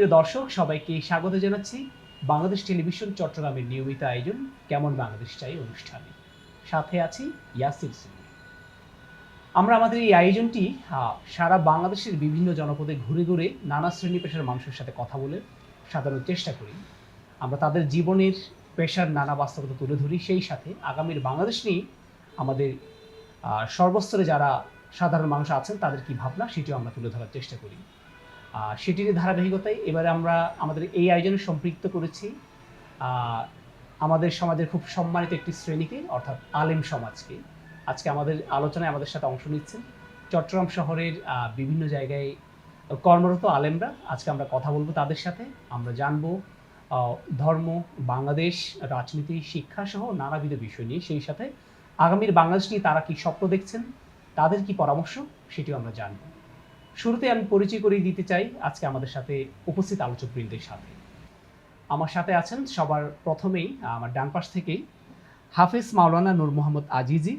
সুপ্রিয় দর্শক, সবাইকে স্বাগত জানাচ্ছি বাংলাদেশ টেলিভিশন চট্টগ্রামের নিয়মিত আয়োজন কেমন বাংলাদেশ চাই অনুষ্ঠানে। সাথে আছি ইয়াসির আমরা আমাদের এই আয়োজনটি সারা বাংলাদেশের বিভিন্ন জনপদে ঘুরে ঘুরে নানা শ্রেণি পেশার মানুষের সাথে কথা বলে সাজানোর চেষ্টা করি। আমরা তাদের জীবনের পেশার নানা বাস্তবতা তুলে ধরি, সেই সাথে আগামীর বাংলাদেশ নিয়ে আমাদের সর্বস্তরে যারা সাধারণ মানুষ আছেন তাদের কি ভাবনা সেটিও আমরা তুলে ধরার চেষ্টা করি। সেটির ধারাবাহিকতায় এবারে আমরা আমাদের এই আয়োজনে সম্পৃক্ত করেছি। আমাদের সমাজের খুব সম্মানিত একটি শ্রেণীকে, অর্থাৎ আলেম সমাজকে। আজকে আমাদের আলোচনায় আমাদের সাথে অংশ নিচ্ছেন চট্টগ্রাম শহরের বিভিন্ন জায়গায় কর্মরত আলেমরা। আজকে আমরা কথা বলব তাদের সাথে। আমরা জানব ধর্ম, বাংলাদেশ, রাজনীতি, শিক্ষা সহ নানাবিধ বিষয় নিয়ে। সেই সাথে আগামীর বাংলাদেশ নিয়ে তারা কি স্বপ্ন দেখছেন, তাদের কি পরামর্শ, সেটিও আমরা জানব। শুরুতে আমি পরিচয় করিয়ে দিতে চাই আজকে আমাদের সাথে উপস্থিত আলোচকবৃন্দের সাথে। আমার সাথে আছেন সবার প্রথমেই আমার ডান পাশ থেকেই হাফেজ মাওলানা নূর মোহাম্মদ আজিজি,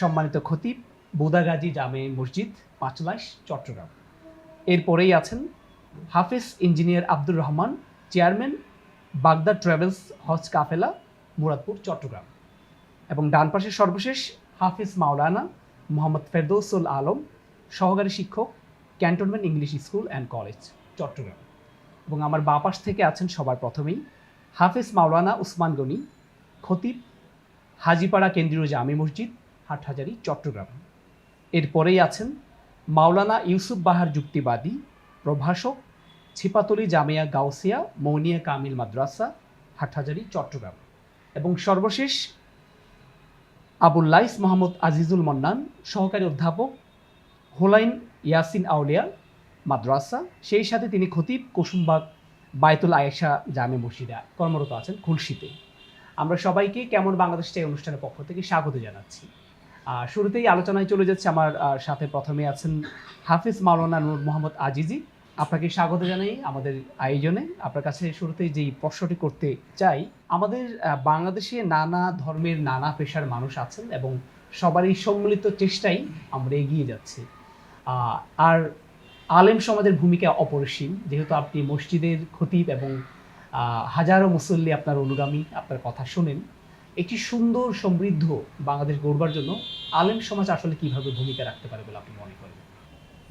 সম্মানিত খতিব বোদাগাজী জামে মসজিদ, পাঁচলাইশ, চট্টগ্রাম। এরপরেই আছেন Hafez engineer Abdur Rahman, chairman Baghdad travels হজ কাফেলা, মুরাদপুর, চট্টগ্রাম। এবং ডান পাশে সর্বশেষ হাফিজ মাওলানা মোহাম্মদ ফেরদৌসুল আলম, সহকারী শিক্ষক cantonment English school and college, Chittagong. এবং আমার বাঁ পাশ থেকে আছেন সবার প্রথমেই হাফিজ মাওলানা উসমান গনি, খতিব হাজিপাড়া কেন্দ্রীয় জামি মসজিদ, হাটহাজারি, চট্টগ্রাম। এরপরেই আছেন মাওলানা ইউসুফ বাহার যুক্তিবাদী প্রভাষক, ছিপাতলি জামিয়া গাউসিয়া, মৌনিয়া কামিল মাদ্রাসা, হাটহাজারি, চট্টগ্রাম। এবং সর্বশেষ আবুল্লাইস মোহাম্মদ আজিজুল মন্নান, সহকারী অধ্যাপক, হোলাইন ইয়াসিন আউলিয়া মাদ্রাসা। সেই সাথে তিনি খতিব কুসুমবাগ বায়তুল আয়েশা জামে মসজিদে কর্মরত আছেন খুলশিতে। আমরা সবাইকে কেমন বাংলাদেশ চাই অনুষ্ঠানের পক্ষ থেকে স্বাগত জানাচ্ছি। আহ, শুরুতেই আলোচনায় চলে যাচ্ছে আমার সাথে প্রথমে আছেন হাফিজ মাওলানা নূর মোহাম্মদ আজিজি। আপনাকে স্বাগত জানাই আমাদের আয়োজনে। আপনার কাছে শুরুতে যেই প্রশ্নটি করতে চাই আমাদের বাংলাদেশে নানা ধর্মের নানা পেশার মানুষ আছেন এবং সবারই সম্মিলিত চেষ্টাই আমরা এগিয়ে যাচ্ছি। আর আলেম সমাজের ভূমিকা অপরিসীম। যেহেতু আপনি মসজিদের খতিব এবং হাজারো মুসল্লি আপনার অনুগামী, আপনার কথা শোনেন। একটি সুন্দর সমৃদ্ধ বাংলাদেশ গড়বার জন্য আলেম সমাজ আসলে কীভাবে ভূমিকা রাখতে পারে বলে আপনি মনে করেন?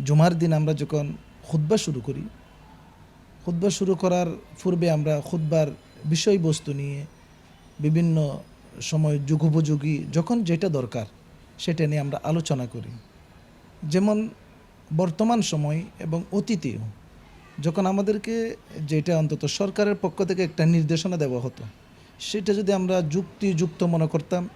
জুমার দিন আমরা যখন খুদ্া শুরু করি খুদ্া শুরু করার পূর্বে আমরা খুদ্বার বিষয়বস্তু নিয়ে বিভিন্ন সময় যুগোপযোগী, যখন যেটা দরকার, সেটা নিয়ে আমরা আলোচনা করি। যেমন বর্তমান সময় এবং অতীতেও যখন আমাদেরকে যেটা অন্তত সরকারের পক্ষ থেকে একটা নির্দেশনা দেওয়া হতো, সেটা যদি আমরা যুক্তিযুক্ত মনে করতাম,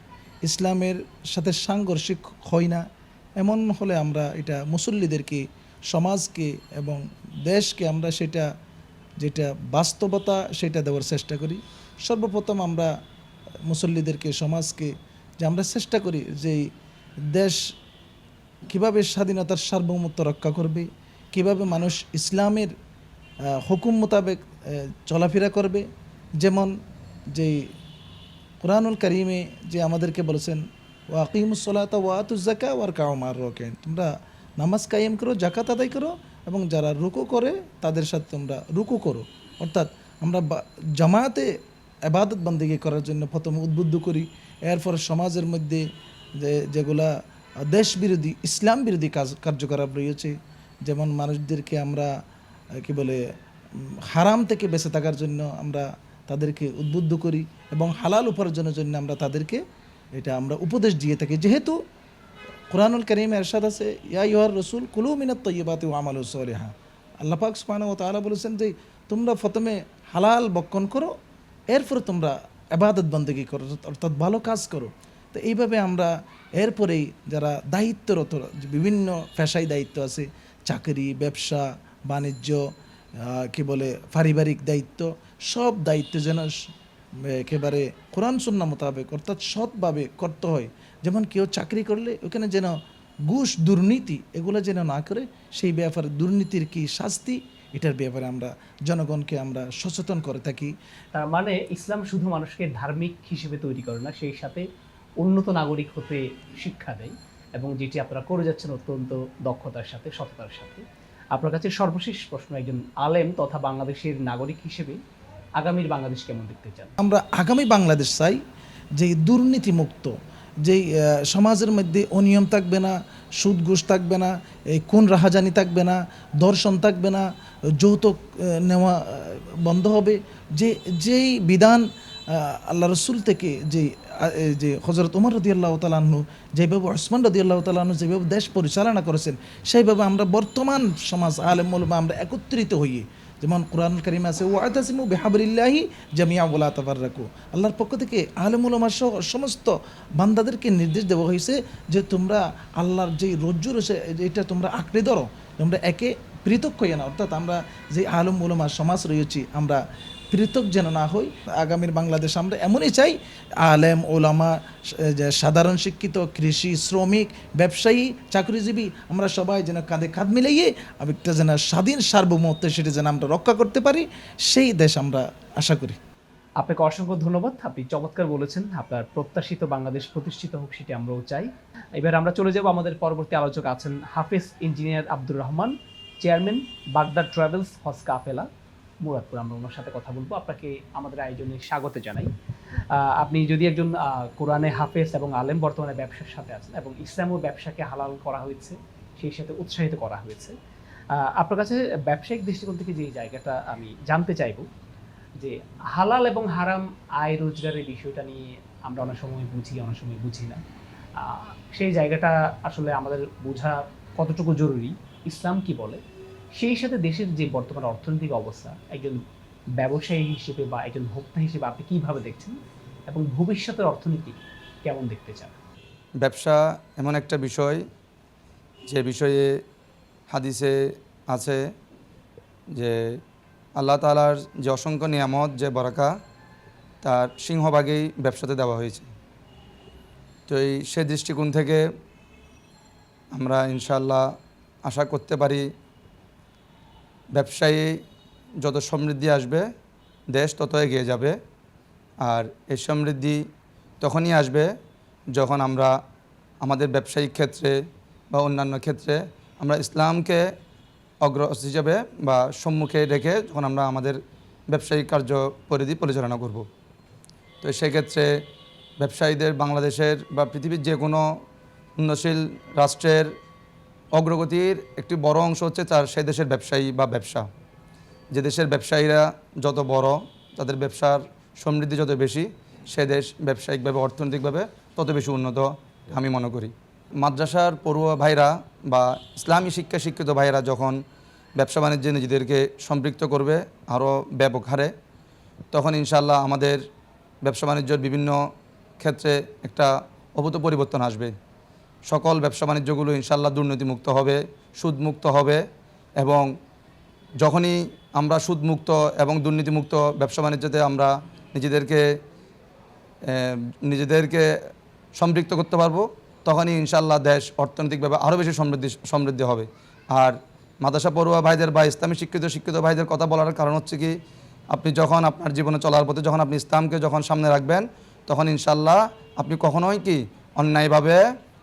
ইসলামের সাথে সাংঘর্ষিক হয় না, এমন হলে আমরা এটা মুসল্লিদেরকে, সমাজকে এবং দেশকে আমরা সেটা, যেটা বাস্তবতা সেটা দেওয়ার চেষ্টা করি। সর্বপ্রথম আমরা মুসল্লিদেরকে, সমাজকে যে আমরা চেষ্টা করি যে দেশ কীভাবে স্বাধীনতার সার্বভৌমত্ব রক্ষা করবে? কীভাবে মানুষ ইসলামের হুকুম মোতাবেক চলাফেরা করবে? যেমন যেই কোরআনুল করিমে যে আমাদেরকে বলেছেন ও আকিমুসলাত ওয়াতুজাকা ওয়ার কাউমার রোকেন তোমরা নামাজ কায়েম করো জাকাত আদায় করো এবং যারা রুকু করে, তাদের সাথে তোমরা রুকু করো। অর্থাৎ আমরা জামায়াতে আবাদত বন্দিগি করার জন্য প্রথমে উদ্বুদ্ধ করি। এরপর সমাজের মধ্যে যে, যেগুলা দেশ বিরোধী ইসলাম বিরোধী কাজ, কার্যকলাপ রয়েছে। যেমন মানুষদেরকে আমরা কি বলে হারাম থেকে বেঁচে থাকার জন্য আমরা তাদেরকে উদ্বুদ্ধ করি এবং হালাল উপার্জনের জন্য আমরা তাদেরকে এটা আমরা উপদেশ দিয়ে থাকি। যেহেতু কোরআনুল করিম এরশাদ আছে, ইয়া ইহার রসুল, কুলু মিনাত তৈবাতি ও আমাল সলেহা। আল্লাহ পাক সুবহানাহু ওয়া তাআলা বলেছেন যে, তোমরা প্রথমে হালাল বক্ষণ করো, এরপর তোমরা আবাদত বন্দেগী করো, অর্থাৎ ভালো কাজ করো। তো এইভাবে আমরা এরপরেই যারা দায়িত্বরত, বিভিন্ন পেশায় দায়িত্ব আছে, চাকরি, ব্যবসা, বাণিজ্য কি বলে, পারিবারিক দায়িত্ব, সব দায়িত্ব যেন একেবারে কোরআন সুন্না মোতাবেক, অর্থাৎ সৎভাবে করতে হয়। যেমন কেউ চাকরি করলে ওখানে যেন ঘুষ, দুর্নীতি এগুলো যেন না করে, সেই ব্যাপারে দুর্নীতির কি শাস্তি, এটার ব্যাপারে আমরা জনগণকে আমরা সচেতন করে থাকি। তার মানে ইসলাম শুধু মানুষকে ধার্মিক হিসেবে তৈরি করে না, সেই সাথে উন্নত নাগরিক হতে শিক্ষা দেয় এবং যেটি আপনারা করে যাচ্ছেন অত্যন্ত দক্ষতার সাথে সততার সাথে। আপনার কাছে সর্বশেষ প্রশ্ন একজন আলেম তথা বাংলাদেশের নাগরিক হিসেবে আগামীর বাংলাদেশ কেমন দেখতে চান? আমরা আগামী বাংলাদেশ চাই যে দুর্নীতিমুক্ত আহ, সমাজের মধ্যে অনিয়ম থাকবে না সুদ ঘুষ থাকবে না কোন রাহাজানি থাকবে না দর্শন থাকবে না যৌতুক নেওয়া বন্ধ হবে। যে যেই বিধান আল্লাহ রসুল থেকে যে যে হজরত উমর রদি আল্লাহ যেভাবে ওসমান রদি আল্লাহ তালাহু যেভাবে দেশ পরিচালনা করেছেন, সেইভাবে আমরা বর্তমান সমাজ, আলেম মৌলমা আমরা একত্রিত হইয়ে যেমন কোরআন করিম আছে ও আতাসিমু বেহাবরিল্লাহি জামিয়া ওলা তাবাররাকু আল্লাহর পক্ষ থেকে আলেমুল আমার সহ সমস্ত বান্দাদেরকে নির্দেশ দেওয়া হয়েছে যে, তোমরা আল্লাহর যে রজ্জু রয়েছে, এটা তোমরা আঁকড়ে ধরো। তোমরা একে পৃথক হইয়া না। অর্থাৎ আমরা যে আলম উলমার সমাজ রয়েছি, আমরা পৃথক যেন না হই, আগামীর বাংলাদেশ আমরা এমনই চাই, আলেম, ওলামা সাধারণ শিক্ষিত, কৃষি, শ্রমিক, ব্যবসায়ী, চাকরিজীবী, আমরা সবাই যেন কাঁধে কাঁধ মিলিয়ে একটা যেন স্বাধীন, সার্বভৌমত্ব সেটা যেন আমরা রক্ষা করতে পারি, সেই দেশ আমরা আশা করি। আপনাকে অসংখ্য ধন্যবাদ। আপনি চমৎকার বলেছেন, আপনার প্রত্যাশিত বাংলাদেশ প্রতিষ্ঠিত হোক, সেটি আমরাও চাই। এবার আমরা চলে যাব, আমাদের পরবর্তী আলোচক আছেন Hafiz engineer Abdur Rahman, chairman, Baghdad travels, হজ কাফেলা। মুরাদপুর আমরা ওনার সাথে কথা বলব। আপনাকে আমাদের আয়োজনে স্বাগত জানাই। আপনি যদি একজন কোরআনে হাফেজ এবং আলেম, বর্তমানে ব্যবসার সাথে আছেন এবং ইসলাম ও ব্যবসাকে হালাল করা হয়েছে, সেই সাথে উৎসাহিত করা হয়েছে আপনার কাছে ব্যবসায়িক দৃষ্টিকোণ থেকে যে জায়গাটা আমি জানতে চাইব, যে হালাল এবং হারাম আয় রোজগারের বিষয়টা নিয়ে আমরা অনেক সময় বুঝি, অনেক সময় বুঝি না। সেই জায়গাটা আসলে আমাদের বোঝা কতটুকু জরুরি, ইসলাম কি বলে? সেই সাথে দেশের যে বর্তমান অর্থনৈতিক অবস্থা, একজন ব্যবসায়ী হিসেবে বা একজন ভোক্তা হিসেবে আপনি কীভাবে দেখছেন? এবং ভবিষ্যতের অর্থনীতি কেমন দেখতে চান? ব্যবসা এমন একটা বিষয়, যে বিষয়ে হাদিসে আছে যে আল্লাহ তালার যে অসংখ্য নিয়ামত, যে বরাকা, তার সিংহভাগেই ব্যবসাতে দেওয়া হয়েছে। তো এই সে দৃষ্টিকোণ থেকে আমরা ইনশাল্লাহ আশা করতে পারি ব্যবসায়ী যত সমৃদ্ধি আসবে, দেশ তত এগিয়ে যাবে। আর এই সমৃদ্ধি তখনই আসবে যখন আমরা আমাদের ব্যবসায়িক ক্ষেত্রে বা অন্যান্য ক্ষেত্রে আমরা ইসলামকে অগ্র হিসাবে বা সম্মুখে রেখে যখন আমরা আমাদের ব্যবসায়িক কার্য পরিধি পরিচালনা করব। তো সেক্ষেত্রে ব্যবসায়ীদের বাংলাদেশের বা পৃথিবীর যে কোনো উন্নয়নশীল রাষ্ট্রের অগ্রগতির একটি বড় অংশ হচ্ছে তার সেই দেশের ব্যবসায়ী বা ব্যবসা। যে দেশের ব্যবসায়ীরা যত বড়, তাদের ব্যবসার সমৃদ্ধি যত বেশি, সে দেশ ব্যবসায়িকভাবে, অর্থনৈতিকভাবে তত বেশি উন্নত আমি মনে করি। মাদ্রাসার পড়ুয়া ভাইরা বা ইসলামী শিক্ষা শিক্ষিত ভাইরা যখন ব্যবসা বাণিজ্যে নিজেদেরকে সম্পৃক্ত করবে, আরও ব্যাপক হারে, তখন ইনশাল্লাহ আমাদের ব্যবসা বাণিজ্যের বিভিন্ন ক্ষেত্রে একটা অভূত পরিবর্তন আসবে। সকল ব্যবসা বাণিজ্যগুলো ইনশাল্লাহ দুর্নীতিমুক্ত হবে, সুদমুক্ত হবে এবং যখনই আমরা সুদমুক্ত এবং দুর্নীতিমুক্ত ব্যবসা বাণিজ্যতে আমরা নিজেদেরকে নিজেদেরকে সম্পৃক্ত করতে পারব, তখনই ইনশাল্লাহ দেশ অর্থনৈতিকভাবে আরও বেশি সমৃদ্ধি সমৃদ্ধি হবে। আর মাদাসা পড়ুয়া ভাইদের বা ইসলামী শিক্ষিত শিক্ষিত ভাইদের কথা বলার কারণ হচ্ছে কি, আপনি যখন আপনার জীবনে চলার পথে যখন আপনি ইসলামকে যখন সামনে রাখবেন, তখন ইনশাল্লাহ আপনি কখনোই কি অন্যায়ভাবে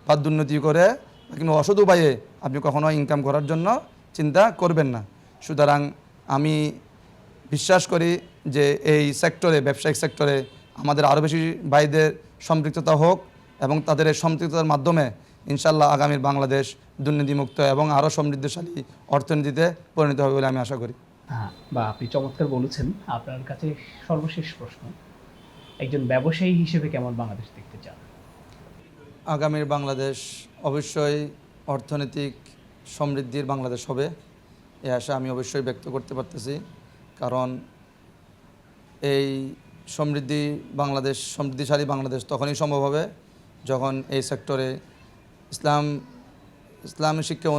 বা দুর্নীতি করে কিংবা অসৎ উপায়ে আপনি কখনোই ইনকাম করার জন্য চিন্তা করবেন না। সুতরাং আমি বিশ্বাস করি যে এই সেক্টরে ব্যবসায়িক সেক্টরে আমাদের আরও বেশি ভাইদের সম্পৃক্ততা হোক এবং তাদের এই সম্পৃক্ততার মাধ্যমে ইনশাল্লাহ আগামীর বাংলাদেশ দুর্নীতিমুক্ত এবং আরও সমৃদ্ধশালী অর্থনীতিতে পরিণত হবে বলে আমি আশা করি। হ্যাঁ বা আপনি চমৎকার বলেছেন। আপনার কাছে সর্বশেষ প্রশ্ন, একজন ব্যবসায়ী হিসেবে কেমন বাংলাদেশ দেখতে চান? আগামীর বাংলাদেশ অবশ্যই অর্থনৈতিক সমৃদ্ধির বাংলাদেশ হবে। এ আশা আমি অবশ্যই ব্যক্ত করতে পারতেছি। কারণ এই সমৃদ্ধি বাংলাদেশ, সমৃদ্ধিশালী বাংলাদেশ তখনই সম্ভব হবে যখন এই সেক্টরে ইসলাম ইসলাম শিক্ষা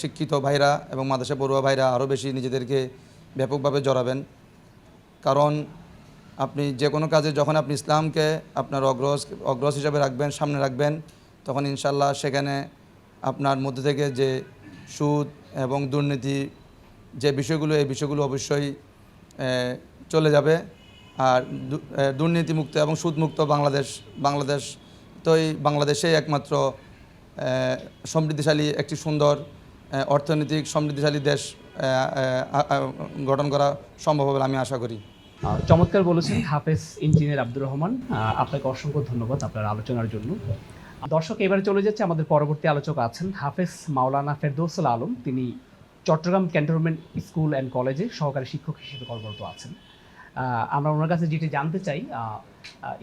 শিক্ষিত ভাইরা এবং মাদ্রাসা পড়ুয়া ভাইরা আরও বেশি নিজেদেরকে ব্যাপকভাবে জড়াবেন। কারণ আপনি যে কোনো কাজে যখন আপনি ইসলামকে আপনার অগ্রস অগ্রস হিসাবে রাখবেন, সামনে রাখবেন, তখন ইনশাল্লাহ সেখানে আপনার মধ্যে থেকে যে সুদ এবং দুর্নীতি যে বিষয়গুলো, এই বিষয়গুলো অবশ্যই চলে যাবে। আর দুর্নীতিমুক্ত এবং সুদমুক্ত বাংলাদেশ বাংলাদেশ তো এই বাংলাদেশে একমাত্র সমৃদ্ধিশালী একটি সুন্দর অর্থনৈতিক সমৃদ্ধিশালী দেশ গঠন করা সম্ভব হবে আমি আশা করি। চমৎকার বলেছেন হাফেজ ইঞ্জিনিয়ার আব্দুর রহমান। আপনাকে অসংখ্য ধন্যবাদ আপনার আলোচনার জন্য। দর্শক, এবারে চলে যাচ্ছে আমাদের পরবর্তী আলোচক আছেন হাফেজ মাওলানা ফেরদৌসুল আলম। তিনি চট্টগ্রাম ক্যান্টনমেন্ট স্কুল অ্যান্ড কলেজে সহকারী শিক্ষক হিসেবে কর্মরত আছেন। আমরা ওনার কাছে যেটি জানতে চাই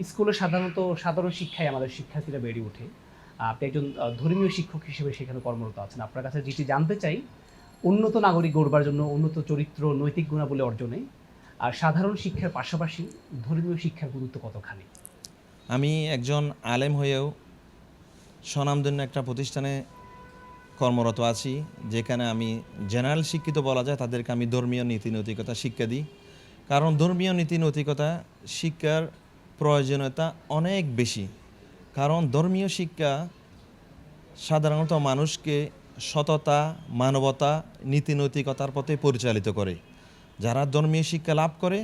স্কুলে সাধারণত সাধারণ শিক্ষায় আমাদের শিক্ষার্থীরা বেড়ে ওঠে। আপনি একজন ধর্মীয় শিক্ষক হিসেবে সেখানে কর্মরত আছেন। আপনার কাছে যেটি জানতে চাই, উন্নত নাগরিক গড়বার জন্য উন্নত চরিত্র, নৈতিক গুণাবলী অর্জনে আর সাধারণ শিক্ষার পাশাপাশি ধর্মীয় শিক্ষার গুরুত্ব কতখানি? আমি একজন আলেম হয়েও স্বনামধন্য একটা প্রতিষ্ঠানে কর্মরত আছি, যেখানে আমি জেনারেল শিক্ষিত বলা যায়, তাদেরকে আমি ধর্মীয় নীতি নৈতিকতা শিক্ষা দিই। কারণ ধর্মীয় নীতি নৈতিকতা শিক্ষার প্রয়োজনীয়তা অনেক বেশি। কারণ ধর্মীয় শিক্ষা সাধারণত মানুষকে সততা, মানবতা, নীতি নৈতিকতার পথে পরিচালিত করে। যারা ধর্মীয় শিক্ষা লাভ করে,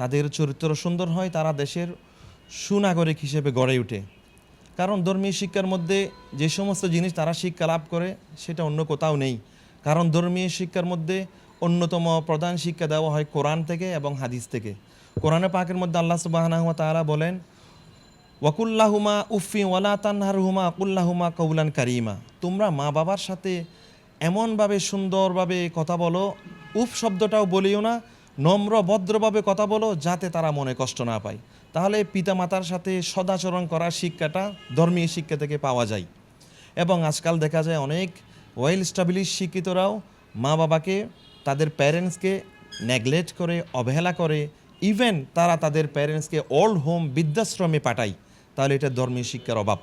তাদের চরিত্র সুন্দর হয়, তারা দেশের সুনাগরিক হিসেবে গড়ে ওঠে কারণ ধর্মীয় শিক্ষার মধ্যে যে সমস্ত জিনিস তারা শিক্ষা লাভ করে, সেটা অন্য কোথাও নেই। কারণ ধর্মীয় শিক্ষার মধ্যে অন্যতম প্রধান শিক্ষা দেওয়া হয় কোরআন থেকে এবং হাদিস থেকে। কোরআনে পাকের মধ্যে আল্লাহ সুবাহ তাআলা বলেন, ওয়াকুল্লাহুমা উফি ওয়ালা তানহারহুমা, কুল্লাহুমা কৌলান কারিমা। তোমরা মা বাবার সাথে এমনভাবে সুন্দরভাবে কথা বলো উফ শব্দটাও বলিও না, নম্র ভদ্রভাবে কথা বলো যাতে তারা মনে কষ্ট না পায়। তাহলে পিতামাতার সাথে সদাচরণ করার শিক্ষাটা ধর্মীয় শিক্ষা থেকে পাওয়া যায়। এবং আজকাল দেখা যায় অনেক ওয়েল স্টাবলিশ শিক্ষিতরাও মা বাবাকে তাদের প্যারেন্টসকে নেগলেক্ট করে, অবহেলা করে ইভেন তারা তাদের প্যারেন্টসকে ওল্ড হোম বৃদ্ধাশ্রমে পাঠায়। তাহলে এটা ধর্মীয় শিক্ষার অভাব।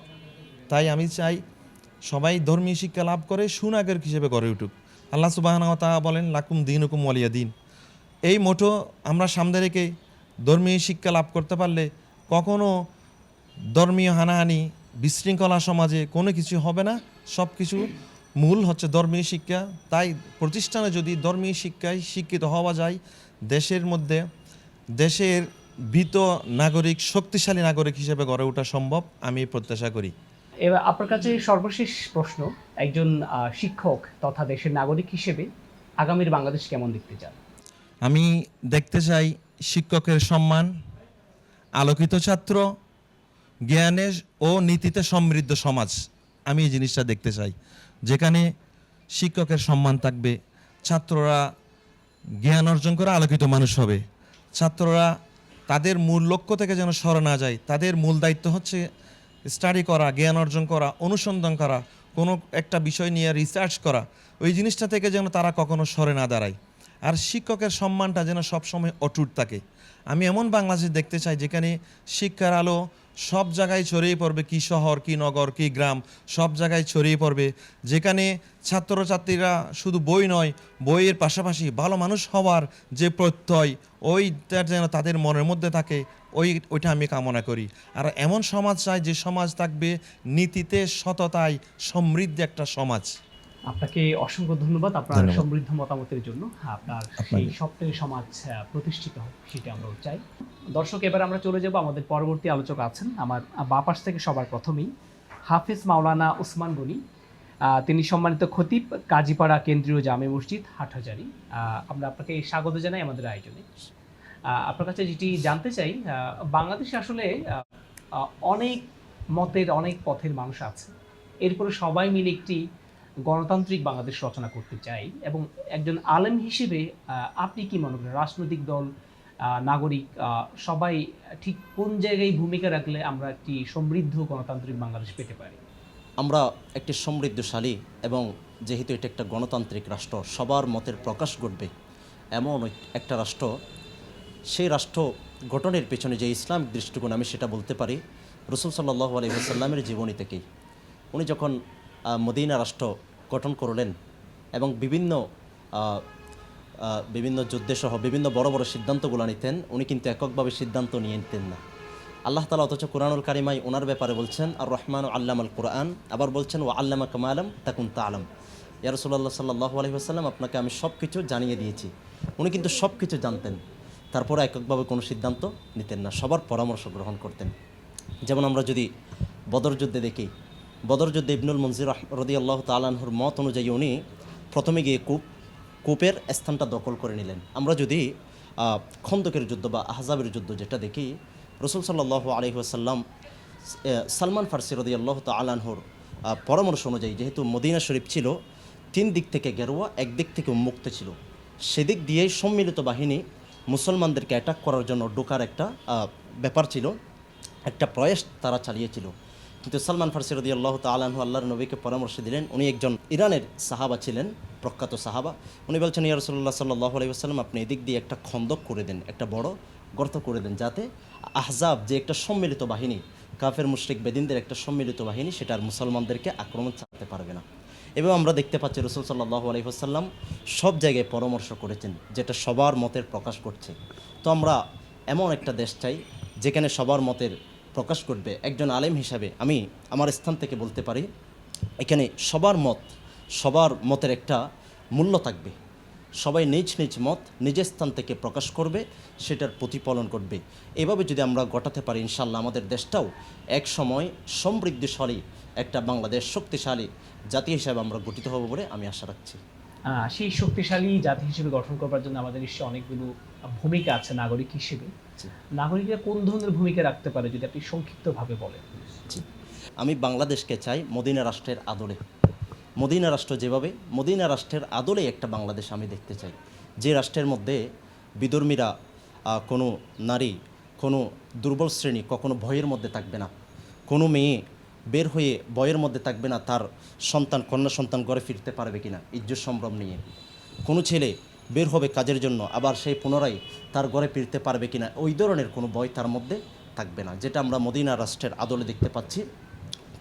তাই আমি চাই সবাই ধর্মীয় শিক্ষা লাভ করে সুনাগরিক হিসেবে গড়ে উঠুক। আল্লাহ সুবাহ বলেন, লাকুম দিন হুকুম ওয়ালিয়া দিন। এই মোটো আমরা সামনে রেখে ধর্মীয় শিক্ষা লাভ করতে পারলে কখনো ধর্মীয় হানাহানি, বিশৃঙ্খলা সমাজে কোনো কিছু হবে না সব কিছু মূল হচ্ছে ধর্মীয় শিক্ষা। তাই প্রতিষ্ঠানে যদি ধর্মীয় শিক্ষায় শিক্ষিত হওয়া যায়, দেশের মধ্যে দেশের ভীত নাগরিক, শক্তিশালী নাগরিক হিসেবে গড়ে ওঠা সম্ভব, আমি প্রত্যাশা করি। এবার আপনার কাছে সর্বশেষ প্রশ্ন, একজন শিক্ষক তথা দেশের নাগরিক হিসেবে আগামীর বাংলাদেশ কেমন দেখতে চান? আমি দেখতে চাই শিক্ষকের সম্মান, আলোকিত ছাত্র জ্ঞানে ও নীতিতে সমৃদ্ধ সমাজ। আমি এই জিনিসটা দেখতে চাই। যেখানে শিক্ষকের সম্মান থাকবে, ছাত্ররা জ্ঞান অর্জন করে আলোকিত মানুষ হবে। ছাত্ররা তাদের মূল লক্ষ্য থেকে যেন সরে না যায়, তাদের মূল দায়িত্ব হচ্ছে স্টাডি করা, জ্ঞান অর্জন করা, অনুসন্ধান করা, কোনো একটা বিষয় নিয়ে রিসার্চ করা, ওই জিনিসটা থেকে যেন তারা কখনো সরে না দাঁড়ায়। আর শিক্ষকের সম্মানটা যেন সবসময় অটুট থাকে। আমি এমন বাংলাদেশ দেখতে চাই যেখানে শিক্ষার আলো সব জায়গায় ছড়িয়ে পড়বে কি শহর, কি নগর, কি গ্রাম, সব জায়গায় ছড়িয়ে পড়বে। যেখানে ছাত্রছাত্রীরা শুধু বই নয়, বইয়ের পাশাপাশি ভালো মানুষ হওয়ার যে প্রত্যয়, ওইটা যেন তাদের মনের মধ্যে থাকে, ওই, ওইটা আমি কামনা করি। আর এমন সমাজ চাই যে সমাজ থাকবে নীতিতে সততায় সমৃদ্ধ একটা সমাজ। আপনাকে অসংখ্য ধন্যবাদ আপনার সমৃদ্ধ মতামতের জন্য। আপনার সেই স্বপ্নের সমাজ প্রতিষ্ঠিত হোক সেটা আমরা চাই। দর্শক এবার আমরা চলে যাব আমাদের পরবর্তী আলোচক আছেন আমার বাপাস থেকে সবার প্রথমেই হাফিজ মাওলানা উসমান গনি। তিনি সম্মানিত খতিব কাজীপাড়া কেন্দ্রীয় জামে মসজিদ হাটহাজারি। আহ, আমরা আপনাকে স্বাগত জানাই আমাদের আয়োজনে। আপনার কাছে যেটি জানতে চাই বাংলাদেশে আসলে অনেক মতের অনেক পথের মানুষ আছে। এরপরে সবাই মিলে একটি গণতান্ত্রিক বাংলাদেশ রচনা করতে চাই এবং একজন আলেম হিসেবে আপনি কি মনে করেন রাজনৈতিক দল নাগরিক সবাই ঠিক কোন জায়গায় ভূমিকা রাখলে আমরা একটি সমৃদ্ধ গণতান্ত্রিক বাংলাদেশ পেতে পারি? আমরা একটি সমৃদ্ধশালী এবং যেহেতু এটা একটা গণতান্ত্রিক রাষ্ট্র, সবার মতের প্রকাশ ঘটবে এমন একটা রাষ্ট্র। সেই রাষ্ট্র গঠনের পেছনে যে ইসলামিক দৃষ্টিকোণ, আমি সেটা বলতে পারি, রসুল সাল্লাহ আলহিহাসাল্লামের জীবনী থেকেই। উনি যখন মদিনা রাষ্ট্র গঠন করলেন এবং বিভিন্ন বিভিন্ন যুদ্ধে সহ বিভিন্ন বড় বড় সিদ্ধান্তগুলো নিতেন। উনি কিন্তু এককভাবে সিদ্ধান্ত নিয়ে নিতেন না। আল্লাহ তালা অথচ কোরআনুল কারিমাই ওনার ব্যাপারে বলছেন আর রহমান আল্লাম আল কোরআন। আবার বলছেন ও আল্লামা কামালাম তাকুন তা আলম ইয়ারসোল্লাহ সাল্লাহ আলহিহাসাল্লাম আপনাকে আমি সব কিছু জানিয়ে দিয়েছি। উনি কিন্তু সব কিছু জানতেন। তারপরে এককভাবে কোনো সিদ্ধান্ত নিতেন না। সবার পরামর্শ গ্রহণ করতেন। যেমন আমরা যদি বদর যুদ্ধে দেখি বদর যুদ্ধে ইবনুল মনজির রদি আল্লাহ মত অনুযায়ী উনি প্রথমে গিয়ে কূপ, কূপের স্থানটা দখল করে নিলেন। আমরা যদি খন্দকের যুদ্ধ বা আহজাবের যুদ্ধ যেটা দেখি, রসুল সাল্লাহ আলহিহাসাল্লাম সালমান ফার্সি রদি আল্লাহ তালানহর পরামর্শ অনুযায়ী যেহেতু মদিনা শরীফ ছিল, তিন দিক থেকে গেরুয়া একদিক থেকে উন্মুক্ত ছিল। সেদিক দিয়েই সম্মিলিত বাহিনী মুসলমানদেরকে অ্যাটাক করার জন্য ঢোকার একটা ব্যাপার ছিল, একটা প্রয়াস তারা চালিয়েছিল। কিন্তু সালমান ফার্সি রদি আল্লাহ তালাহু আল্লাহর নবীকে পরামর্শ দিলেন। উনি একজন ইরানের সাহাবা ছিলেন, প্রখ্যাত সাহাবা। উনি বলছেন, ইয়া রসল্লাহ সাল্লাহ আলাইসাল্লাম আপনি এদিক দিয়ে একটা খন্দক করে দেন, একটা বড় গর্ত করে দেন, যাতে আহজাব যে একটা সম্মিলিত বাহিনী, কাফের, মুশরিক, বেদিনদের একটা সম্মিলিত বাহিনী সেটা আর মুসলমানদেরকে আক্রমণ চালাতে পারবে না। এবং আমরা দেখতে পাচ্ছি, রসুল সাল্লাহ আলহিহাসাল্লাম সব জায়গায় পরামর্শ করেছেন, যেটা সবার মতের প্রকাশ করছে। তো আমরা এমন একটা দেশ চাই, যেখানে সবার মতের প্রকাশ করবে একজন আলেম হিসাবে আমি আমার স্থান থেকে বলতে পারি, এখানে সবার মত, সবার মতের একটা মূল্য থাকবে। সবাই নিজ নিজ মত নিজের স্থান থেকে প্রকাশ করবে, সেটার প্রতিফলন করবে এভাবে যদি আমরা গটাতে পারি ইনশাল্লাহ আমাদের দেশটাও এক সময় সমৃদ্ধিশালী একটা বাংলাদেশ, শক্তিশালী জাতি হিসাবে আমরা গঠিত হব বলে আমি আশা রাখছি। সেই শক্তিশালী জাতি হিসেবে গঠন করবার জন্য আমাদের নিশ্চয়ই অনেকগুলো ভূমিকা আছে নাগরিক হিসেবে। নাগরিকরা কোন ধরনের ভূমিকা রাখতে পারে যদি আপনি সংক্ষিপ্তভাবে বলেন? আমি বাংলাদেশকে চাই মদিনা রাষ্ট্রের আদলে। মদিনা রাষ্ট্র যেভাবে মদিনা রাষ্ট্রের আদলে একটা বাংলাদেশ আমি দেখতে চাই। যে রাষ্ট্রের মধ্যে বিধর্মীরা কোনো নারী কোনো দুর্বল শ্রেণি কখনো ভয়ের মধ্যে থাকবে না। কোনো মেয়ে বের হয়ে ভয়ের মধ্যে থাকবে না তার সন্তান কন্যা সন্তান ঘরে ফিরতে পারবে কিনা ইজ্জত সম্ভ্রম নিয়ে। কোনো ছেলে বের হবে কাজের জন্য, আবার সেই পুনরায় তার ঘরে ফিরতে পারবে কিনা, ওই ধরনের কোনো ভয় তার মধ্যে থাকবে না, যেটা আমরা মদিনা রাষ্ট্রের আদলে দেখতে পাচ্ছি।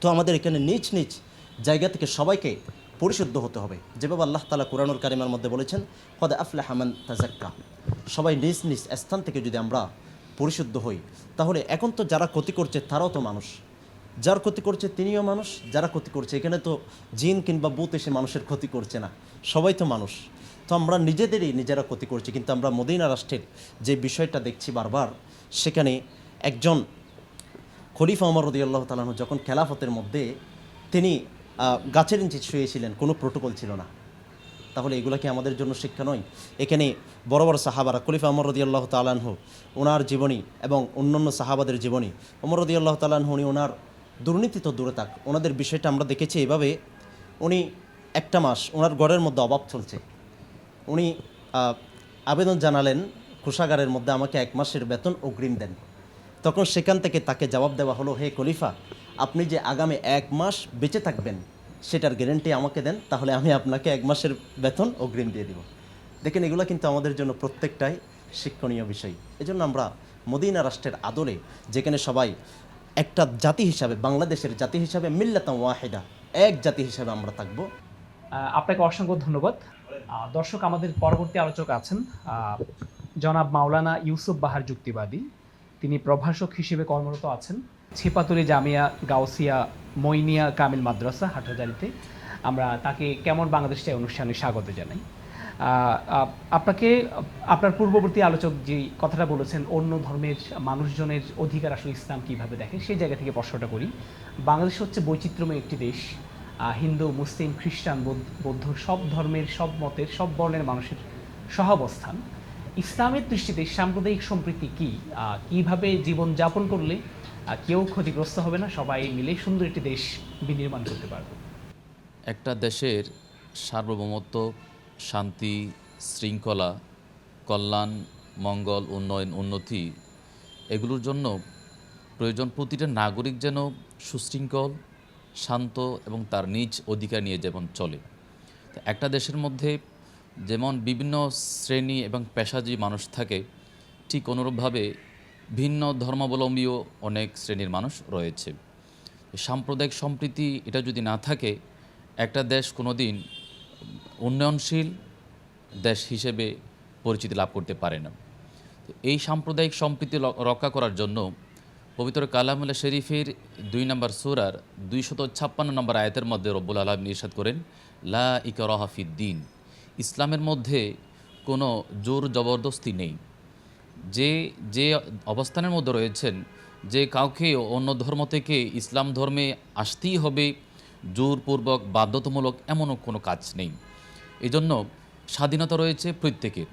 তো আমাদের এখানে নিজ নিজ জায়গা থেকে সবাইকে পরিশুদ্ধ হতে হবে। যেভাবে আল্লাহ তালা কোরআনুল কারিমার মধ্যে বলেছেন, কদ আফলা হামান তাজাক্কা সবাই নিজ নিজ স্থান থেকে যদি আমরা পরিশুদ্ধ হই, তাহলে এখন তো যারা ক্ষতি করছে তারাও তো মানুষ। যার ক্ষতি করছে তিনিও মানুষ, যারা ক্ষতি করছে, এখানে তো জিন কিংবা বুথ এসে মানুষের ক্ষতি করছে না, সবাই তো মানুষ। তো আমরা নিজেদেরই নিজেরা ক্ষতি করছি, কিন্তু আমরা মদিনা রাষ্ট্রের যে বিষয়টা দেখছি বারবার, সেখানে একজন খলিফা ওমর রদি আল্লাহ তালাহু যখন খেলাফতের মধ্যে তিনি গাছের নিচে শুয়েছিলেন, কোনো প্রোটোকল ছিল না। তাহলে এগুলো কি আমাদের জন্য শিক্ষা নয়? এখানে বড় বড় সাহাবারা, খলিফা অমর রদি আল্লাহ তালানহু ওনার জীবনী এবং অন্যান্য সাহাবাদের জীবনী অমর রদি আল্লাহ তালানহু উনি ওনার দুর্নীতি তো দূরে থাক, ওনাদের বিষয়টা আমরা দেখেছি এভাবে, উনি একটা মাস ওনার ঘরের মধ্যে অভাব চলছে। উনি আবেদন জানালেন কোষাগারের মধ্যে আমাকে এক মাসের বেতন অগ্রিম দেন। তখন সেখান থেকে তাকে জবাব দেওয়া হলো, হে খলিফা, আপনি যে আগামী এক মাস বেঁচে থাকবেন, সেটার গ্যারেন্টি আমাকে দেন, তাহলে আমি আপনাকে এক মাসের বেতন অগ্রিম দিয়ে দিব। দেখেন, এগুলো কিন্তু আমাদের জন্য প্রত্যেকটাই শিক্ষণীয় বিষয়। এজন্য আমরা মদিনা রাষ্ট্রের আদলে, যেখানে সবাই একটা জাতি হিসাবে, বাংলাদেশের জাতি হিসাবে মিল্লাতাম ওয়াহেদা, এক জাতি হিসাবে আমরা থাকব। আপনাকে অসংখ্য ধন্যবাদ। দর্শক, আমাদের পরবর্তী আলোচক আছেন জনাব মাওলানা ইউসুফ বাহার যুক্তিবাদী। তিনি প্রভাষক হিসেবে কর্মরত আছেন। ছিপাতুলি জামিয়া গাউসিয়া মইনিয়া কামিল মাদ্রাসা, হাটহাজারিতে। আমরা তাকে কেমন বাংলাদেশ চাই অনুষ্ঠানে স্বাগত জানাই। আপনাকে, আপনার পূর্ববর্তী আলোচক যে কথাটা বলেছেন, অন্য ধর্মের মানুষজনের অধিকার আসলে ইসলাম কীভাবে দেখে, সেই জায়গা থেকে প্রশ্নটা করি। বাংলাদেশ হচ্ছে বৈচিত্র্যময় একটি দেশ। হিন্দু, মুসলিম, খ্রিস্টান, বৌদ্ধ- সব ধর্মের, সব মতের, সব বর্ণের মানুষের সহাবস্থান। ইসলামের দৃষ্টিতে সাম্প্রদায়িক সম্প্রীতি কি? কীভাবে জীবন যাপন করলে কেউ ক্ষতিগ্রস্ত হবে না? সবাই মিলে সুন্দর একটি দেশ বিনির্মাণ করতে পারবে। একটা দেশের সার্বভৌমত্ব, শান্তি, শৃঙ্খলা, কল্যাণ, মঙ্গল, উন্নয়ন, উন্নতি, এগুলোর জন্য প্রয়োজন প্রতিটা নাগরিক যেন সুশৃঙ্খল শান্ত এবং তার নিজ অধিকার নিয়ে যেমন চলে। একটা দেশের মধ্যে যেমন বিভিন্ন শ্রেণি এবং পেশাজীবী মানুষ থাকে, ঠিক অনুরূপভাবে ভিন্ন ধর্মাবলম্বীও অনেক শ্রেণির মানুষ রয়েছে। সাম্প্রদায়িক সম্প্রীতি এটা যদি না থাকে, একটা দেশ কোনোদিন উন্নয়নশীল দেশ হিসেবে পরিচিতি লাভ করতে পারে না। এই সাম্প্রদায়িক সম্প্রীতি রক্ষা করার জন্য পবিত্র কালামুল্লা শরীফের দুই নম্বর সুরার দুইশত ছাপ্পান্ন নম্বর আয়াতের মধ্যে রব্বুল আলম ইরশাদ করেন, লা ইকরাহাফিদ্দিন ইসলামের মধ্যে কোনো জোর জবরদস্তি নেই। যে যে অবস্থানের মধ্যে রয়েছেন, যে কাউকে অন্য ধর্ম থেকে ইসলাম ধর্মে আসতেই হবে, জোরপূর্বক, বাধ্যতামূলক এমনও কোনো কাজ নেই। এজন্য স্বাধীনতা রয়েছে প্রত্যেকের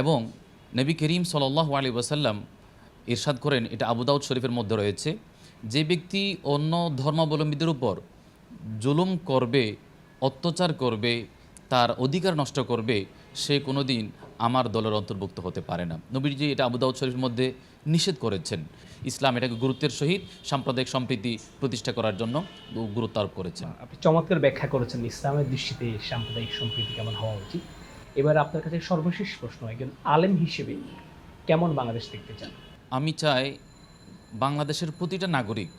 এবং নবী করিম সাল্লাহ আলী ওয়াসাল্লাম ইরশাদ করেন, এটা আবু দাউদ শরীফের মধ্যে রয়েছে, যে ব্যক্তি অন্য ধর্মাবলম্বীদের উপর জুলুম করবে, অত্যাচার করবে, তার অধিকার নষ্ট করবে, সে কোনোদিন আমার দলের অন্তর্ভুক্ত হতে পারে না। নবীজি এটা আবু দাউদ শরীফের মধ্যে নিষেধ করেছেন। ইসলাম এটাকে গুরুত্বের সহিত সাম্প্রদায়িক সম্প্রীতি প্রতিষ্ঠা করার জন্য গুরুত্ব আরোপ করেছেন। আপনি চমৎকার ব্যাখ্যা করেছেন, ইসলামের দৃষ্টিতে সাম্প্রদায়িক সম্প্রীতি কেমন হওয়া উচিত? এবার আপনার কাছে সর্বশেষ প্রশ্ন, একজন আলেম হিসেবে কেমন বাংলাদেশ দেখতে চান? আমি চাই বাংলাদেশের প্রতিটা নাগরিক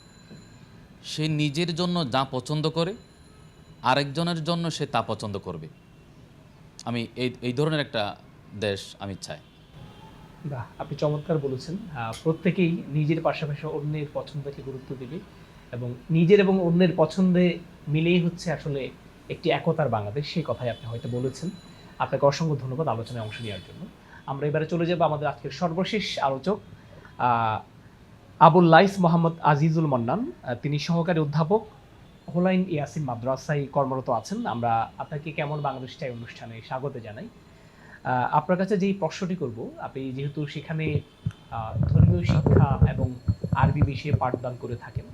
সে নিজের জন্য যা পছন্দ করে, আরেকজনের জন্য সে তা পছন্দ করবে। আমি এই এই ধরনের একটা দেশ আমি চাই। বাহ, আপনি চমৎকার বলেছেন। প্রত্যেকেই নিজের পাশাপাশি অন্যের পছন্দকে গুরুত্ব দেবে এবং নিজের এবং অন্যের পছন্দে মিলেই হচ্ছে আসলে একটি একতার বাংলাদেশ, সেই কথাই আপনি হয়তো বলেছেন। আপনাকে অসংখ্য ধন্যবাদ আলোচনায় অংশ নেওয়ার জন্য। আমরা এবারে চলে যাব আমাদের আজকের সর্বশেষ আলোচক আবুল লাইস মোহাম্মদ আজিজুল মন্নান তিনি সহকারী অধ্যাপক, হোলাইন ইয়াসিন মাদ্রাসায় কর্মরত আছেন। আমরা আপনাকে কেমন বাংলাদেশ চাই অনুষ্ঠানে স্বাগত জানাই। আপনার কাছে যেই প্রশ্নটি করব, আপনি যেহেতু সেখানে ধর্মীয় শিক্ষা এবং আরবি বিষয়ে পাঠদান করে থাকেন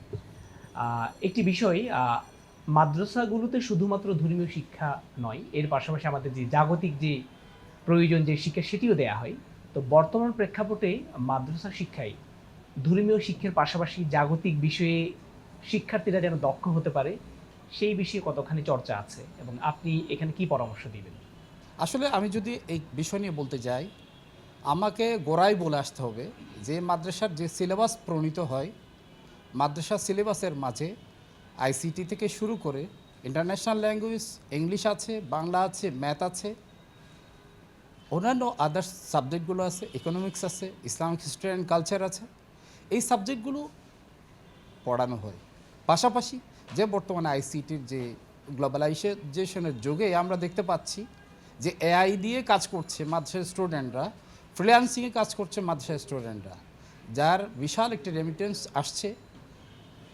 একটি বিষয় মাদ্রাসাগুলোতে শুধুমাত্র ধর্মীয় শিক্ষা নয়, এর পাশাপাশি আমাদের যে জাগতিক যে প্রয়োজন যে শিক্ষা, সেটিও দেয়া হয়। তো বর্তমান প্রেক্ষাপটে মাদ্রাসা শিক্ষায় ধর্মীয় শিক্ষার পাশাপাশি জাগতিক বিষয়ে শিক্ষার্থীরা যেন দক্ষ হতে পারে, সেই বিষয়ে কতখানি চর্চা আছে এবং আপনি এখানে কি পরামর্শ দিবেন? আসলে আমি যদি এই বিষয় নিয়ে বলতে যাই, আমাকে গোড়ায় বলে আসতে হবে যে মাদ্রাসার যে সিলেবাস প্রণীত হয়, মাদ্রাসা সিলেবাসের মাঝে আইসিটি থেকে শুরু করে ইন্টারন্যাশনাল ল্যাঙ্গুয়েজ, ইংলিশ আছে, বাংলা আছে, ম্যাথ আছে অন্যান্য আদার্স সাবজেক্টগুলো আছে ইকোনমিক্স আছে ইসলামিক হিস্ট্রি অ্যান্ড কালচার আছে, এই সাবজেক্টগুলো পড়ানো হয়। পাশাপাশি যে বর্তমানে আইসিটির যে গ্লোবালাইজেশনের যুগে আমরা দেখতে পাচ্ছি যে এআই দিয়ে কাজ করছে মাদ্রাসার স্টুডেন্টরা ফ্রিল্যান্সিংয়ে কাজ করছে মাদ্রাসার স্টুডেন্টরা যার বিশাল একটি রেমিটেন্স আসছে।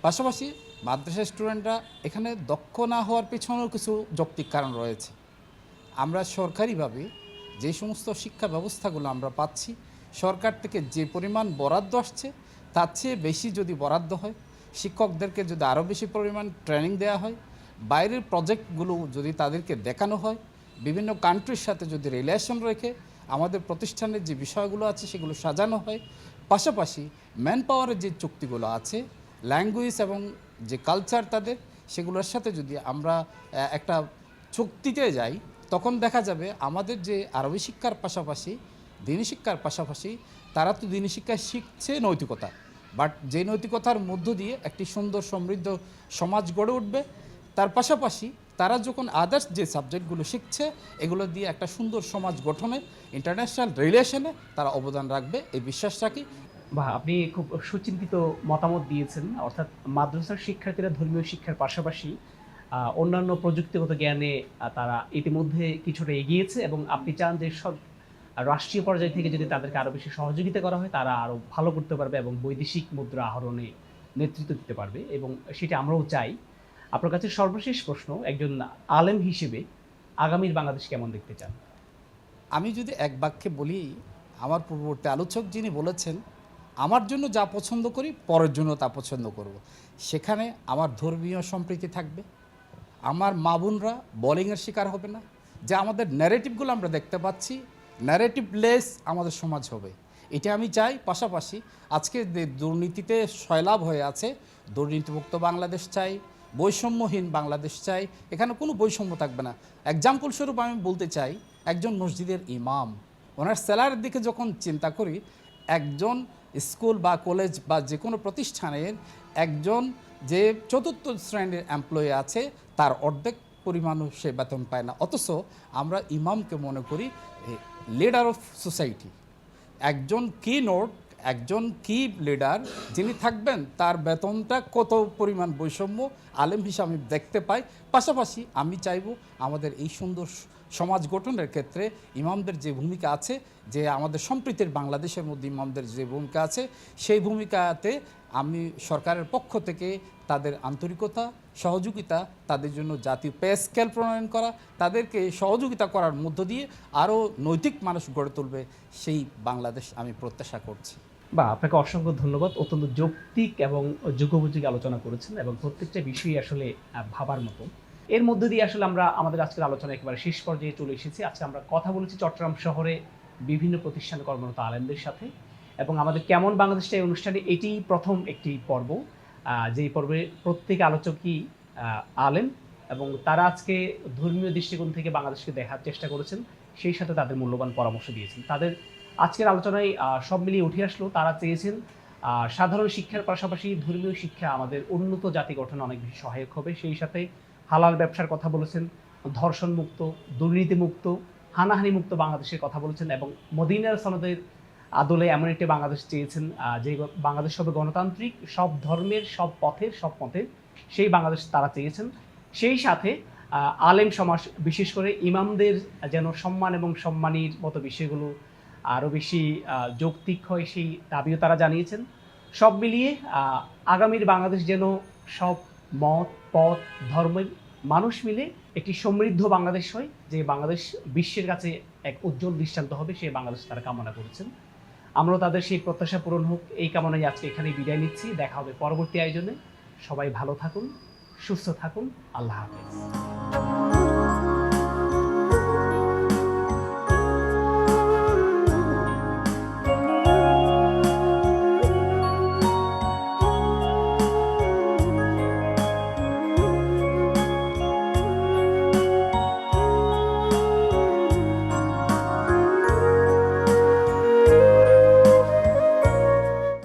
পাশাপাশি মাদ্রাসার স্টুডেন্টরা এখানে দক্ষ না হওয়ার পেছনেও কিছু যৌক্তিক কারণ রয়েছে। আমরা সরকারিভাবে যে সমস্ত শিক্ষা ব্যবস্থাগুলো আমরা পাচ্ছি, সরকার থেকে যে পরিমাণ বরাদ্দ আসছে, তার চেয়ে বেশি যদি বরাদ্দ হয়, শিক্ষকদেরকে যদি আরও বেশি পরিমাণ ট্রেনিং দেওয়া হয়, বাইরের প্রজেক্টগুলো যদি তাদেরকে দেখানো হয়, বিভিন্ন কান্ট্রির সাথে যদি রিলেশন রেখে আমাদের প্রতিষ্ঠানের যে বিষয়গুলো আছে সেগুলো সাজানো হয়, পাশাপাশি ম্যান পাওয়ারের যে চুক্তিগুলো আছে ল্যাঙ্গুয়েজ এবং যে কালচার তাদের, সেগুলোর সাথে যদি আমরা একটা চুক্তিতে যাই তখন দেখা যাবে আমাদের যে আরবি শিক্ষার পাশাপাশি দিনী শিক্ষার পাশাপাশি তারা তো দিনী শিক্ষায় শিখছে নৈতিকতা। বাট যে নৈতিকতার মধ্য দিয়ে একটি সুন্দর সমৃদ্ধ সমাজ গড়ে উঠবে, তার পাশাপাশি তারা যখন আদার্স যে সাবজেক্টগুলো শিখছে, এগুলো দিয়ে একটা সুন্দর সমাজ গঠনে ইন্টারন্যাশনাল রিলেশনে তারা অবদান রাখবে, এই বিশ্বাস রাখি। বা আপনি খুব সুচিন্তিত মতামত দিয়েছেন। অর্থাৎ মাদ্রাসার শিক্ষার্থীরা ধর্মীয় শিক্ষার পাশাপাশি অন্যান্য প্রযুক্তিগত জ্ঞানে তারা ইতিমধ্যে কিছুটা এগিয়েছে এবং আপনি চান যে সব রাষ্ট্রীয় পর্যায় থেকে যদি তাদেরকে আরও বেশি সহযোগিতা করা হয়, তারা আরও ভালো করতে পারবে এবং বৈদেশিক মুদ্রা আহরণে নেতৃত্ব দিতে পারবে এবং সেটা আমরাও চাই আপনার কাছে সর্বশেষ প্রশ্ন, একজন আলেম হিসেবে আগামীর বাংলাদেশ কেমন দেখতে চান আমি যদি এক বাক্যে বলি, আমার পূর্ববর্তী আলোচক যিনি বলেছেন, আমার জন্য যা পছন্দ করি, পরের জন্য তা পছন্দ করব। সেখানে আমার ধর্মীয় সম্প্রীতি থাকবে আমার মা বোনরা বোলিংয়ের শিকার হবে না। যে আমাদের ন্যারেটিভগুলো আমরা দেখতে পাচ্ছি ন্যারেটিভ লেস আমাদের সমাজ হবে। এটা আমি চাই পাশাপাশি আজকে দুর্নীতিতে সয়লাভ হয়ে আছে, দুর্নীতিমুক্ত বাংলাদেশ চাই, বৈষম্যহীন বাংলাদেশ চাই, এখানে কোনো বৈষম্য থাকবে না। এক্সাম্পল স্বরূপ আমি বলতে চাই, একজন মসজিদের ইমাম, ওনার স্যালারির দিকে যখন চিন্তা করি, একজন স্কুল বা কলেজ বা যে কোনো প্রতিষ্ঠানের একজন যে চতুর্থ শ্রেণির এমপ্লয়ি আছে, তার অর্ধেক পরিমাণও সে বেতন পায় না। অথচ আমরা ইমামকে মনে করি লিডার অফ সোসাইটি একজন কি নোট একজন কি লিডার যিনি থাকবেন, তার বেতনটা কত পরিমাণ বৈষম্য, আলেম হিসাবে আমি দেখতে পাই। পাশাপাশি আমি চাইব আমাদের এই সুন্দর সমাজ গঠনের ক্ষেত্রে ইমামদের যে ভূমিকা আছে, যে আমাদের সম্প্রীতির বাংলাদেশের মধ্যে ইমামদের যে ভূমিকা আছে, সেই ভূমিকাতে আমি সরকারের পক্ষ থেকে তাদের আন্তরিকতা, সহযোগিতা, তাদের জন্য জাতীয় পে স্কেল প্রণয়ন করা, তাদেরকে সহযোগিতা করার মধ্য দিয়ে আরও নৈতিক মানুষ গড়ে তুলবে, সেই বাংলাদেশ আমি প্রত্যাশা করছি। বা আপনাকে অসংখ্য ধন্যবাদ। অত্যন্ত যৌক্তিক এবং যুগোপযোগী আলোচনা করেছেন এবং প্রত্যেকটা বিষয়ই আসলে ভাবার মতো। এর মধ্য দিয়ে আসলে আমরা আমাদের আজকের আলোচনা একেবারে শেষ পর্যায়ে চলে এসেছি। আজকে আমরা কথা বলেছি চট্টগ্রাম শহরে বিভিন্ন প্রতিষ্ঠানে কর্মরত আলেমদের সাথে এবং আমাদের কেমন বাংলাদেশটা এই অনুষ্ঠানে এটি প্রথম একটি পর্ব। যেই পর্বে প্রত্যেক আলোচকই আলেম এবং তারা আজকে ধর্মীয় দৃষ্টিকোণ থেকে বাংলাদেশকে দেখার চেষ্টা করেছেন, সেই সাথে তাদের মূল্যবান পরামর্শ দিয়েছেন। তাদের আজকের আলোচনায় সব মিলিয়ে উঠে আসলো, তারা চেয়েছেন সাধারণ শিক্ষার পাশাপাশি ধর্মীয় শিক্ষা আমাদের উন্নত জাতি গঠনে অনেক বেশি সহায়ক হবে। সেই সাথে হালাল ব্যবসার কথা বলেছেন ধর্ষণ মুক্ত দুর্নীতি হানাহানি মুক্ত বাংলাদেশের কথা বলেছেন এবং মদিনার সনদের আদলে এমন একটি বাংলাদেশ চেয়েছেন যে বাংলাদেশ হবে গণতান্ত্রিক, সব ধর্মের, সব পথের সব পথের সেই বাংলাদেশ তারা চেয়েছেন। সেই সাথে আলেম সমাজ, বিশেষ করে ইমামদের যেন সম্মান এবং সম্মানীর মতো বিষয়গুলো আরও বেশি যৌক্তিক হয় সেই দাবিও তারা জানিয়েছেন। সব মিলিয়ে আগামীর বাংলাদেশ যেন সব মত, পথ ধর্মের মানুষ মিলে একটি সমৃদ্ধ বাংলাদেশ হয়, যে বাংলাদেশ বিশ্বের কাছে এক উজ্জ্বল দৃষ্টান্ত হবে, সেই বাংলাদেশ তারা কামনা করেছেন। আমরাও তাদের সেই প্রত্যাশা পূরণ হোক, এই কামনায় আজকে এখানেই বিদায় নিচ্ছি। দেখা হবে পরবর্তী আয়োজনে। সবাই ভালো থাকুন, সুস্থ থাকুন। আল্লাহ হাফেজ।